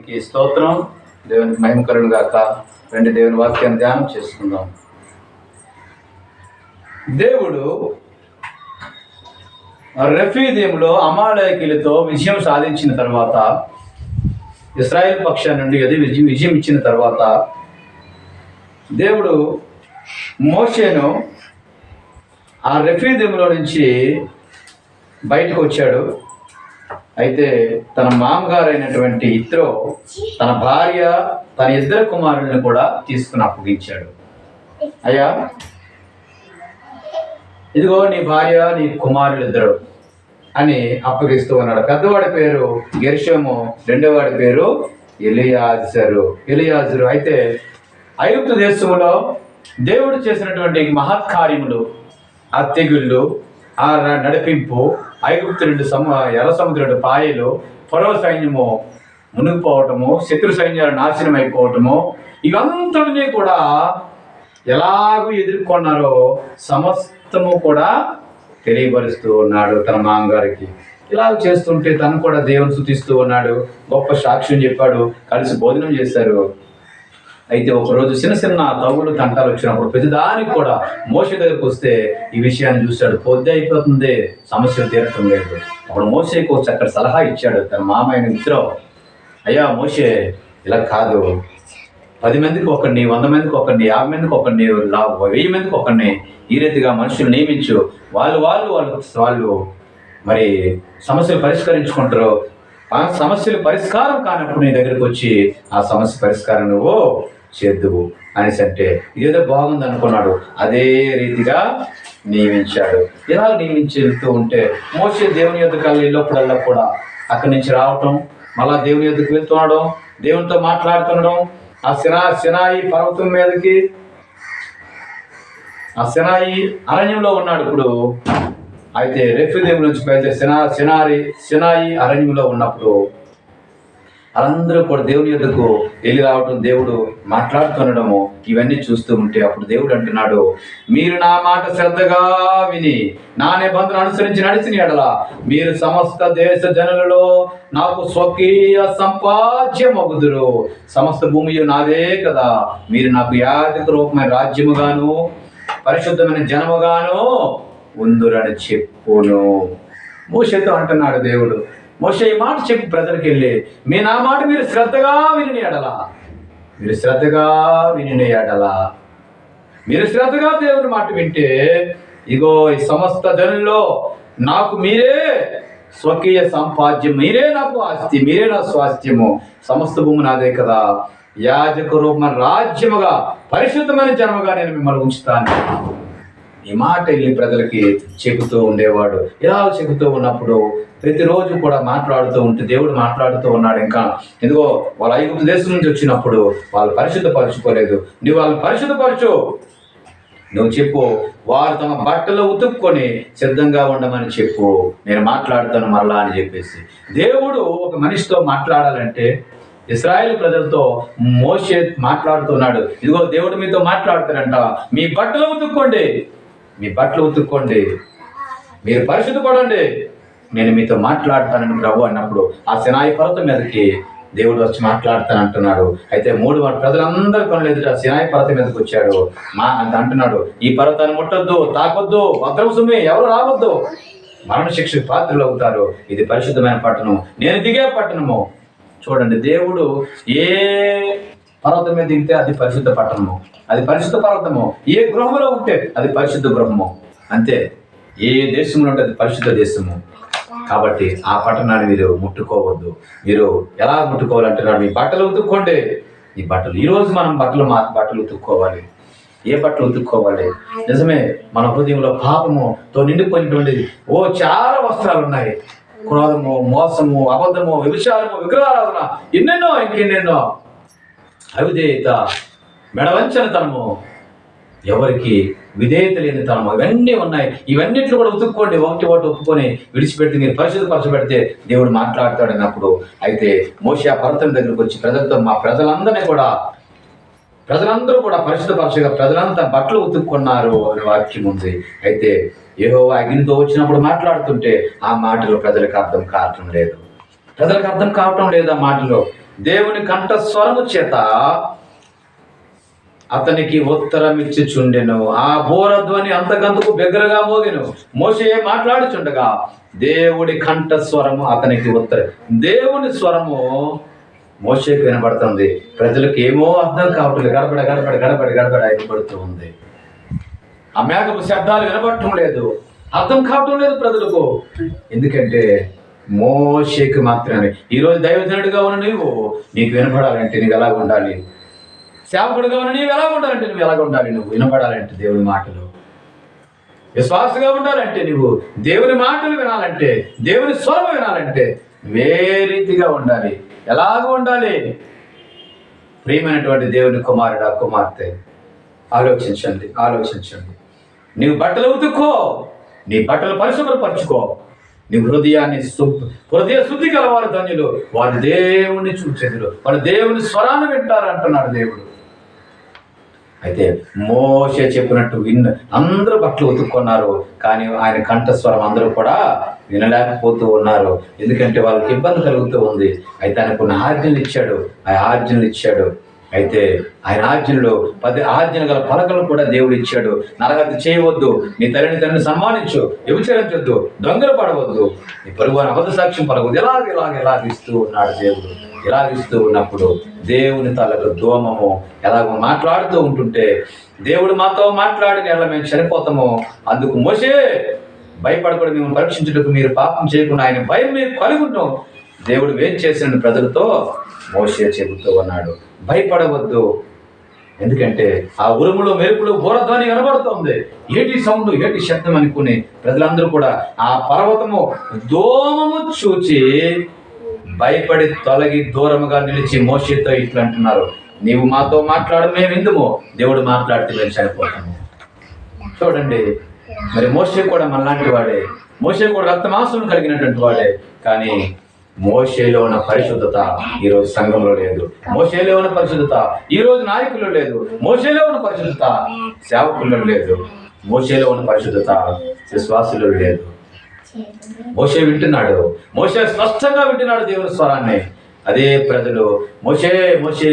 ఈ స్తోత్రం. దేవునికి మహిమకరుడు గాక. రెండు దేవుని వాక్యాన్ని ధ్యానం చేసుకుందాం. దేవుడు రఫీదీములో అమాలయకులతో విజయం సాధించిన తర్వాత ఇస్రాయేల్ పక్షం నుండి అది విజయం విజయం ఇచ్చిన తర్వాత దేవుడు మోషేను ఆ రెఫీదీములో నుంచి బయటకు వచ్చాడు. అయితే తన మామగారు అయినటువంటి ఇత్రో తన భార్య తన ఇద్దరు కుమారులను కూడా తీసుకుని అప్పగించాడు. అయ్యా ఇదిగో నీ భార్య నీ కుమారులు ఇద్దరు అని అప్పగిస్తూ ఉన్నాడు. పెద్దవాడి పేరు గెర్షము రెండోవాడి పేరు ఎలియాజరు. ఎలియాజరు అయితే ఐగుప్తు దేశంలో దేవుడు చేసినటువంటి మహత్కార్యములు ఆ తెగుళ్ళు ఆ నడిపింపు ఐగుప్తు రెండు సమ ఎర్ర సముద్రుడు పాయలు పరో సైన్యము మునిగిపోవటము శత్రు సైన్యాలు నాశనం అయిపోవటము ఇవంతనే కూడా ఎలాగూ ఎదుర్కొన్నారో సమస్తము కూడా తెలియపరుస్తూ ఉన్నాడు తన మామగారికి. ఇలా చేస్తుంటే తను కూడా దేవుని శుతిస్తూ ఉన్నాడు. గొప్ప సాక్ష్యం చెప్పాడు. కలిసి భోజనం చేశారు. అయితే ఒకరోజు చిన్న చిన్న తవ్వులు తంటాలు వచ్చినప్పుడు ప్రతిదానికి కూడా మోస దగ్గరకు వస్తే ఈ విషయాన్ని చూశాడు. పొద్దు అయిపోతుంది సమస్యలు తీరటం లేదు. అప్పుడు మోసేకు వచ్చి చక్కటి సలహా ఇచ్చాడు తన మామయ్య మిత్రం అయ్యా మోసే ఇలా కాదు. పది మందికి ఒకరిని వంద మందికి ఒకరిని యాభై మందికి ఒకరిని వెయ్యి మందికి ఒకరిని ఈ రీతిగా మనుషులు నియమించు. వాళ్ళు వాళ్ళు వాళ్ళు వాళ్ళు మరి సమస్యలు పరిష్కరించుకుంటారు. ఆ సమస్యలు పరిష్కారం కానప్పుడు నీ దగ్గరకు వచ్చి ఆ సమస్య పరిష్కారం నువ్వు చేద్దువు అనేసి అంటే ఇదేదో బాగుంది అనుకున్నాడు. అదే రీతిగా నియమించాడు. ఇలా నియమించి వెళ్తూ ఉంటే మోసే దేవుని యొద్దకు వెళ్ళినప్పుడల్లా కూడా అక్కడి నుంచి రావటం మళ్ళా దేవుని యొద్దకు వెళ్తున్నాడు దేవునితో మాట్లాడుతుండడం ఆ సినా సినాయి పర్వతం మీదకి ఆ సినాయి అరణ్యంలో ఉన్నాడు ఇప్పుడు. అయితే రెఫ్యూదేం నుంచి బయలుదేరి సినా సినారి సినాయి అరణ్యంలో ఉన్నప్పుడు వాళ్ళందరూ కూడా దేవుని యొద్దకు వెళ్ళి రావటం దేవుడు మాట్లాడుతుండడము ఇవన్నీ చూస్తూ ఉంటే అప్పుడు దేవుడు అంటున్నాడు మీరు నా మాట శ్రద్ధగా విని నా నిబంధన అనుసరించి నడిచిన ఎడల మీరు సమస్త దేశ జనులలో నాకు స్వకీయ సంపాద్యమగుదురు. సమస్త భూమి నాదే కదా. మీరు నాకు యాదిక రూపమైన రాజ్యముగాను పరిశుద్ధమైన జనముగాను ఉందురని చెప్పును. మూషతో అంటున్నాడు దేవుడు మోసే ఈ మాట చెప్పి ప్రజలకు వెళ్ళి మీ నా మాట మీరు శ్రద్ధగా విని ఎడలా మీరు శ్రద్ధగా విని ఎడలా మీరు శ్రద్ధగా దేవుని మాట వింటే ఇగో ఈ సమస్త జనుల్లో నాకు మీరే స్వకీయ సంపాద్యం మీరే నాకు ఆస్తి మీరే నా స్వాస్థ్యము. సమస్త భూమి నాదే కదా. యాజక రూపమైన రాజ్యముగా పరిశుద్ధమైన జన్మగా నేను మిమ్మల్ని ఉంచుతాను. ఈ మాట వెళ్ళి ప్రజలకి చెబుతూ ఉండేవాడు. ఇలా చెబుతూ ఉన్నప్పుడు ప్రతిరోజు కూడా మాట్లాడుతూ ఉంటే దేవుడు మాట్లాడుతూ ఉన్నాడు ఇంకా. ఎందుకో వాళ్ళ ఐగుప్తు దేశం నుంచి వచ్చినప్పుడు వాళ్ళు పరిశుద్ధపరచుకోలేదు. నువ్వు వాళ్ళని పరిశుద్ధపరచు. నువ్వు చెప్పు వారు తమ బట్టలు ఉతుక్కొని సిద్ధంగా ఉండమని చెప్పు. నేను మాట్లాడతాను మరలా అని చెప్పేసి. దేవుడు ఒక మనిషితో మాట్లాడాలంటే ఇస్రాయేల్ ప్రజలతో మోసే మాట్లాడుతున్నాడు. ఇదిగో దేవుడు మీతో మాట్లాడుతారంట మీ బట్టలు ఉతుక్కోండి. మీ బట్టలు ఉతుక్కోండి. మీరు పరిశుద్ధపడండి. నేను మీతో మాట్లాడతానని ప్రభు అన్నప్పుడు ఆ సినాయి పర్వతం మీదకి దేవుడు వచ్చి మాట్లాడతాను అంటున్నాడు. అయితే మూడు ప్రజలందరూ కొనలు ఎదుట సినాయి పర్వతం మీదకి వచ్చాడు మా అంత అంటున్నాడు ఈ పర్వతాన్ని ముట్టొద్దు తాకొద్దు భద్రం సుమ్మి ఎవరు రావద్దు. మరణ శిక్షకు పాత్రలు అవుతారు. ఇది పరిశుద్ధమైన పట్టణం. నేను దిగే పట్టణము. చూడండి దేవుడు ఏ పర్వతం మీద దిగితే అది పరిశుద్ధ పట్టణము. అది పరిశుద్ధ పర్వతము. ఏ గృహంలో ఉంటే అది పరిశుద్ధ గృహము. అంతే. ఏ దేశంలో ఉంటే అది పరిశుద్ధ దేశము. కాబట్టి ఆ పట్టణాన్ని మీరు ముట్టుకోవద్దు. మీరు ఎలా ముట్టుకోవాలంటున్నారు? మీ బట్టలు ఉతుక్కోండి. ఈ బట్టలు ఈ రోజు మనం బట్టలు మా బట్టలు ఉతుక్కోవాలి. ఏ బట్టలు ఉతుక్కోవాలి? నిజమే మన హృదయంలో పాపముతో నిండిపోయినటువంటి ఓ చాలా వస్త్రాలు ఉన్నాయి. క్రోధము మోసము అబద్ధము విభిచారము విగ్రహారాధన ఎన్నెన్నో ఇంకెన్నెన్నో. అవిధేయత మెడవంచనతనము ఎవరికి విధేయత లేని తనము. ఇవన్నీ ఉన్నాయి. ఇవన్నిట్లు కూడా ఉతుక్కోండి. ఒకటి ఒకటి ఒప్పుకొని విడిచిపెట్టి మీరు పరిశుద్ధపరచబెడితే దేవుడు మాట్లాడతాడన్నప్పుడు అయితే మోషి ఆ పర్వతం దగ్గరకు వచ్చి ప్రజలతో మా ప్రజలందరినీ కూడా ప్రజలందరూ కూడా పరిశుద్ధపరచగా ప్రజలంతా బట్టలు ఉతుక్కున్నారు అనే వాక్యం ఉంది. అయితే ఏహో అగ్నితో వచ్చినప్పుడు మాట్లాడుతుంటే ఆ మాటలు ప్రజలకు అర్థం కావటం లేదు. ప్రజలకు అర్థం కావటం లేదు ఆ మాటలో. దేవుని కంఠస్వరము చేత అతనికి ఉత్తరం ఇచ్చిచుండెను ఆ బోరధ్వని అంతకంతకు బిగ్గరగా మోగెను. మోసే మాట్లాడుచుండగా దేవుడి కంఠస్వరము అతనికి ఉత్తర దేవుని స్వరము మోషేకి వినబడుతుంది. ప్రజలకు ఏమో అర్థం కావట్లేదు. గడబడ గడబడ గడబడ గడబడ అయిపడుతూ ఉంది. ఆ మేఘపు శబ్దాలు వినబడటం లేదు. అర్థం కావటం లేదు ప్రజలకు. ఎందుకంటే మోషేకి మాత్రమే. ఈరోజు దైవజనుడిగా ఉన్న నీవు నీకు వినపడాలంటే నీకు ఎలాగ ఉండాలి? సేవకుడిగా ఉన్న నీవు ఎలా ఉండాలంటే నువ్వు ఎలాగ ఉండాలి? నువ్వు వినపడాలంటే దేవుని మాటలు. విశ్వాసగా ఉండాలంటే నువ్వు దేవుని మాటలు వినాలంటే దేవుని స్వరం వినాలంటే వే రీతిగా ఉండాలి. ఎలాగ ఉండాలి? ప్రియమైనటువంటి దేవుని కుమారుడా కుమార్తె ఆలోచించండి ఆలోచించండి. నీవు బట్టలు ఉతుక్కో నీ బట్టలు పరిశుభ్రపరచుకో. నీ హృదయాన్ని హృదయ శుద్ధి గలవారు ధన్యులు. వారు దేవుణ్ణి చూచెదురు. వారు దేవుని స్వరాన్ని వింటారు అంటున్నాడు దేవుడు. అయితే మోస చెప్పినట్టు విన్న అందరూ బట్టలు ఉతుక్కున్నారు. కానీ ఆయన కంఠస్వరం అందరూ కూడా వినలేకపోతూ ఉన్నారు. ఎందుకంటే వాళ్ళకి ఇబ్బంది కలుగుతూ ఉంది. అయితే ఆయన కొన్ని ఆజ్ఞలు ఇచ్చాడు. ఆ ఆజ్ఞలు ఇచ్చాడు. అయితే ఆయన ఆజ్ఞలు పది ఆజ్ఞలు గల పలకలు కూడా దేవుడు ఇచ్చాడు. నరగతి చేయవద్దు. నీ తల్లిని తండ్రిని సన్మానించు. వ్యభిచరించొద్దు. దొంగలు పడవద్దు. నీ పరుగు అని అబద్ధ సాక్ష్యం పలవద్దు ఎలాగ ఇలాగ ఎలాగ ఇస్తూ ఉన్నాడు దేవుడు? ఇలాగ ఇస్తూ ఉన్నప్పుడు దేవుని తలకు దోమము ఎలాగో మాట్లాడుతూ ఉంటుంటే దేవుడు మాతో మాట్లాడిన ఎలా మేము చనిపోతాము. అందుకు మోసే భయపడకూడదు మేము పరీక్షించుటకు మీరు పాపం చేయకుండా ఆయన భయం మీరు కలుగుంటాం దేవుడు వేరు చేసిన ప్రజలతో మోసే చెబుతూ ఉన్నాడు. భయపడవద్దు. ఎందుకంటే ఆ ఉరుములో మెరుపులు బోరధ్వని కనబడుతోంది ఏటి సౌండ్ ఏటి శబ్దం అనుకుని ప్రజలందరూ కూడా ఆ పర్వతము దోమము చూచి భయపడి తొలగి దూరముగా నిలిచి మోషేతో ఇట్లా అంటున్నారు. నీవు మాతో మాట్లాడు మేము ఎందుమో దేవుడు మాట్లాడితే మేము చనిపోతాము. చూడండి మరి మోసే కూడా మనలాంటి వాడే. మోసే కూడా రక్తమాసం కలిగినటువంటి వాడే. కానీ మోషేలో ఉన్న పరిశుద్ధత ఈరోజు సంఘంలో లేదు. మోషేలో ఉన్న పరిశుద్ధత ఈ రోజు నాయకుల్లో లేదు. మోషేలో ఉన్న పరిశుద్ధత సేవకుల్లో లేదు. మోషేలో ఉన్న పరిశుద్ధత విశ్వాసులు లేదు. మోషే వింటున్నాడు. మోషే స్పష్టంగా వింటున్నాడు దేవుని స్వరాన్ని. అదే ప్రజలు మోషే మోషే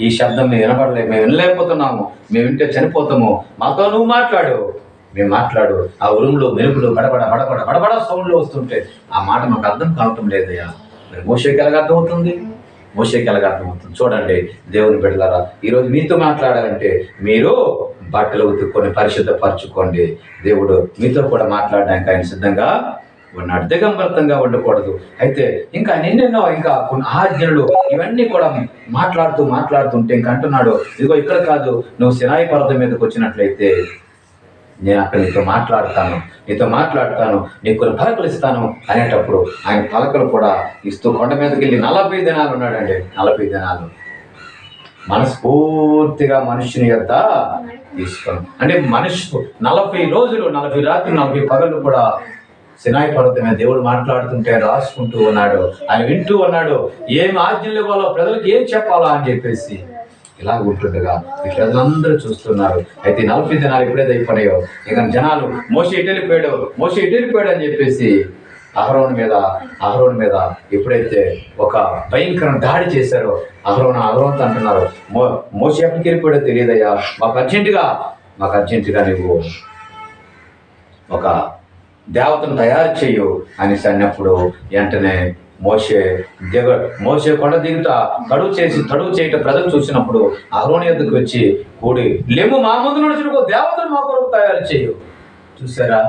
ఈ శబ్దం మేము వినపడలేదు మేము వినలేకపోతున్నాము మేము వింటే చనిపోతాము. మాతో నువ్వు మాట్లాడు. మేము మాట్లాడు ఆ ఉరుములు మెరుపులు బడబడ బడబడ బడబడ సౌండ్లు వస్తుంటే ఆ మాట మాకు అర్థం కావటం లేదయ్యా. మరి మోషేకి ఎలాగ అర్థమవుతుంది? మోషేకి ఎలాగ అర్థమవుతుంది? చూడండి దేవుని బిడ్డలారా ఈరోజు మీతో మాట్లాడాలంటే మీరు బట్టలు ఉతుక్కొని పరిశుద్ధపరచుకోండి. దేవుడు మీతో కూడా మాట్లాడడానికి ఆయన సిద్ధంగా ఉన్నాడు. దిగంబరతంగా ఉండకూడదు. అయితే ఇంకా ఆయన ఎన్నెన్నో ఇంకా కొన్ని ఆజ్ఞలు ఇవన్నీ కూడా మాట్లాడుతూ మాట్లాడుతుంటే ఇంకా అంటున్నాడు ఇదిగో ఇక్కడ కాదు నువ్వు సినాయి పర్వతం మీదకి వచ్చినట్లయితే నేను అక్కడ నీతో మాట్లాడతాను నీతో మాట్లాడతాను నీకు కొన్ని పలకలు ఇస్తాను అనేటప్పుడు ఆయన పలకలు కూడా ఇస్తూ కొండ మీదకి వెళ్ళి నలభై దినాలు ఉన్నాడండి నలభై దినాలు. మనస్ఫూర్తిగా మనుషుని యొక్క తీసుకున్నాను అంటే మనిషి నలభై రోజులు నలభై రాత్రి నలభై పగలు కూడా సినాయి పర్వతం మీద దేవుడు మాట్లాడుతుంటే రాసుకుంటూ ఉన్నాడు. ఆయన వింటూ ఉన్నాడు. ఏం ఆజ్ఞలు ఇవ్వాలో ప్రజలకు ఏం చెప్పాలా అని చెప్పేసి ఇలా ఉంటుండగా ఇట్లందరూ చూస్తున్నారు. అయితే నలభై దినాలు ఎప్పుడైతే అయిపోయాయో ఇక జనాలు మోసి ఇటు వెళ్ళిపోయాడు? మోసి ఇటు వెళ్ళిపోయాడు అని చెప్పేసి అహరోన్ మీద అహరోన్ మీద ఎప్పుడైతే ఒక భయంకర దాడి చేశారో అహరోన్ అహరోన్ అంటున్నారు మో మోసి ఎక్కడికి వెళ్ళిపోయాడో తెలియదయ్యా మాకు అర్జెంటుగా మాకు అర్జెంటుగా నువ్వు ఒక దేవతను తయారు చేయు అనేసి అన్నప్పుడు వెంటనే మోసే దిగ మోసే కొండ దిగుట తడువు చేసి తడువు చేయట ప్రజలు చూసినప్పుడు అహరోని ఎద్దుకు వచ్చి కూడి లెమ్ము మా ముందు నడుచుకో దేవతను మా కొరకు తయారు చేయు. చూసారా?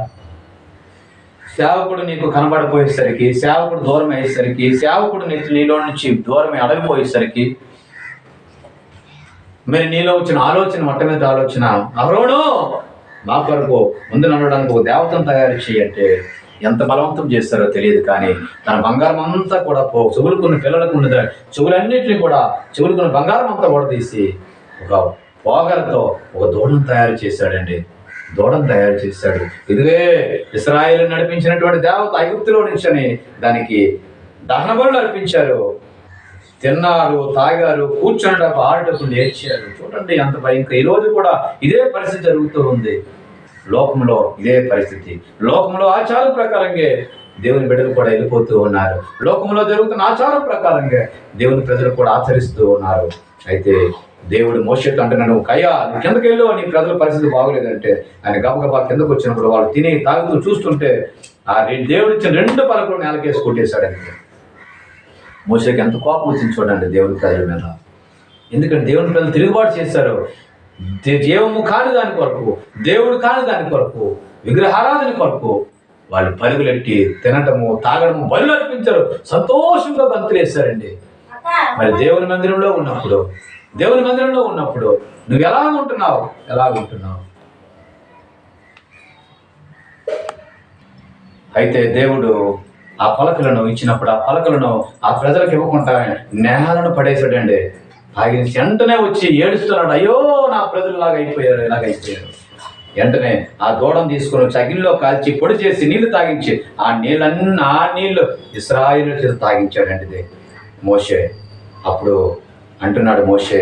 సేవకుడు నీకు కనబడపోయేసరికి సేవకుడు దూరం అయ్యేసరికి సేవకుడు నీ నీలో నుంచి దూరం అడగిపోయేసరికి మరి నీలో వచ్చిన ఆలోచన మొట్టమొదటి ఆలోచన అహరోను మా కొరకు ముందు నడవడానికి ఒక దేవతను తయారు చేయంటే ఎంత బలవంతం చేస్తారో తెలియదు కానీ తన బంగారం అంతా కూడా పో చెవులుకున్న పిల్లలకు ఉన్నది చెవులన్నింటినీ కూడా చెవులుకున్న బంగారం అంతా కూడా తీసి ఒక పోగలతో ఒక దూడను తయారు చేశాడండి. దూడను తయారు చేశాడు. ఇదిగే ఇస్రాయేల్ నడిపించినటువంటి దేవత ఐగుప్తులో నుంచని దానికి దహన అర్పించారు. తిన్నారు తాగారు కూర్చున్నటకు ఆడటకు నేర్చారు చూడండి అంత భయంకర ఈ రోజు కూడా ఇదే పరిస్థితి జరుగుతూ ఉంది. లోకంలో ఇదే పరిస్థితి. లోకంలో ఆచార ప్రకారంగా దేవుని బిడ్డలు కూడా వెళ్ళిపోతూ ఉన్నారు. లోకంలో జరుగుతున్న ఆచారం ప్రకారంగా దేవుని ప్రజలు కూడా ఆచరిస్తూ ఉన్నారు. అయితే దేవుడు మోషకు అంటున్నాడు కయ్యా నువ్వు కిందకి వెళ్ళు నీ ప్రజల పరిస్థితి బాగోలేదంటే ఆయన గబగబా కిందకు వచ్చినప్పుడు వాళ్ళు తిని తాగుతూ చూస్తుంటే ఆ రె- దేవుడు ఇచ్చిన రెండు పలకలు నేలకేసి కొట్టేశాడంటే మోసకి ఎంత కోపం వచ్చింది చూడండి దేవుని ప్రజల మీద. ఎందుకంటే దేవుని ప్రజలు తిరుగుబాటు చేశారు. దే- జీవము కాని దాని కొరకు దేవుడు కాని దాని కొరకు విగ్రహారాధన కొరకు వాళ్ళు పరుగులెట్టి తినటము తాగడము బలు అర్పించారు. సంతోషంగా గంతులేశారండి మరి దేవుని మందిరంలో ఉన్నప్పుడు దేవుని మందిరంలో ఉన్నప్పుడు నువ్వు ఎలా ఉంటున్నావు? ఎలా ఉంటున్నావు? అయితే దేవుడు ఆ పలకలను ఇచ్చినప్పుడు ఆ పలకలను ఆ ప్రజలకు ఇవ్వకుండా నేలను పడేసాడండి ఆయన వెంటనే వచ్చి ఏడుస్తున్నాడు అయ్యో నా ప్రజలు అయిపోయారు ఇలాగ అయిపోయారు. వెంటనే ఆ దూడం తీసుకొని వచ్చి అగ్నిలో కాల్చి పొడి చేసి నీళ్ళు తాగించి ఆ నీళ్ళన్నీ ఆ నీళ్ళు ఇస్రాయిల్ చేసి తాగించాడండి మోషే అప్పుడు అంటున్నాడు మోషే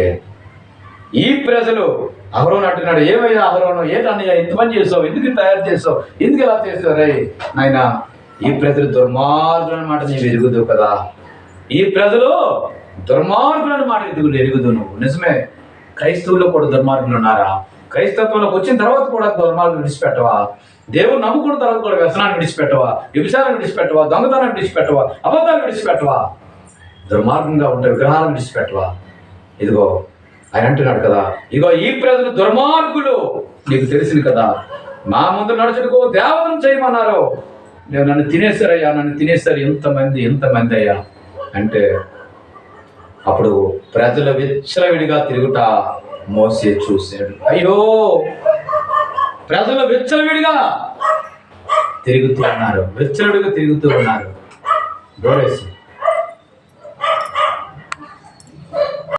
ఈ ప్రజలు అహరోను అంటున్నాడు ఏమయ్యా అహరోను ఏంటన్నయ్యా ఇంత పని చేసావు ఎందుకు తయారు చేసావు ఎందుకు ఇలా చేసావు? రై నాయన ఈ ప్రజలు దుర్మార్గులు అనమాట నీవు ఎరుగుదు కదా. ఈ ప్రజలు దుర్మార్గులను అన్నమాట ఎరుగుదు నువ్వు నిజమే క్రైస్తవుల్లో కూడా దుర్మార్గులు ఉన్నారా? క్రైస్తత్వంలోకి వచ్చిన తర్వాత కూడా దుర్మార్గులు విడిచిపెట్టవా? దేవుడు నమ్ముకున్న తర్వాత కూడా వ్యసనాన్ని విడిచిపెట్టవా? వ్యభిచారాన్ని విడిచిపెట్టవా? దొంగతనాన్ని విడిచిపెట్టవా? అబద్ధాన్ని విడిచిపెట్టవా? దుర్మార్గంగా ఉంటే విగ్రహాలను విడిచిపెట్టవా? ఇదిగో ఆయన అంటున్నాడు కదా ఇగో ఈ ప్రజలు దుర్మార్గులు. నీకు తెలిసింది కదా మా ముందు నడుచుకో దేవతను చేయమన్నారు. నేను నన్ను తినేశారయ్యా నన్ను తినేశారు ఎంతమంది ఎంతమంది అయ్యా. అంటే అప్పుడు ప్రజలు విచ్చలవిడిగా తిరుగుట మోసే చూశాడు. అయ్యో! ప్రజలు విచ్చలవిడిగా తిరుగుతూ ఉన్నారు. విచ్చలవిడిగా తిరుగుతూ ఉన్నారు. డోరేసి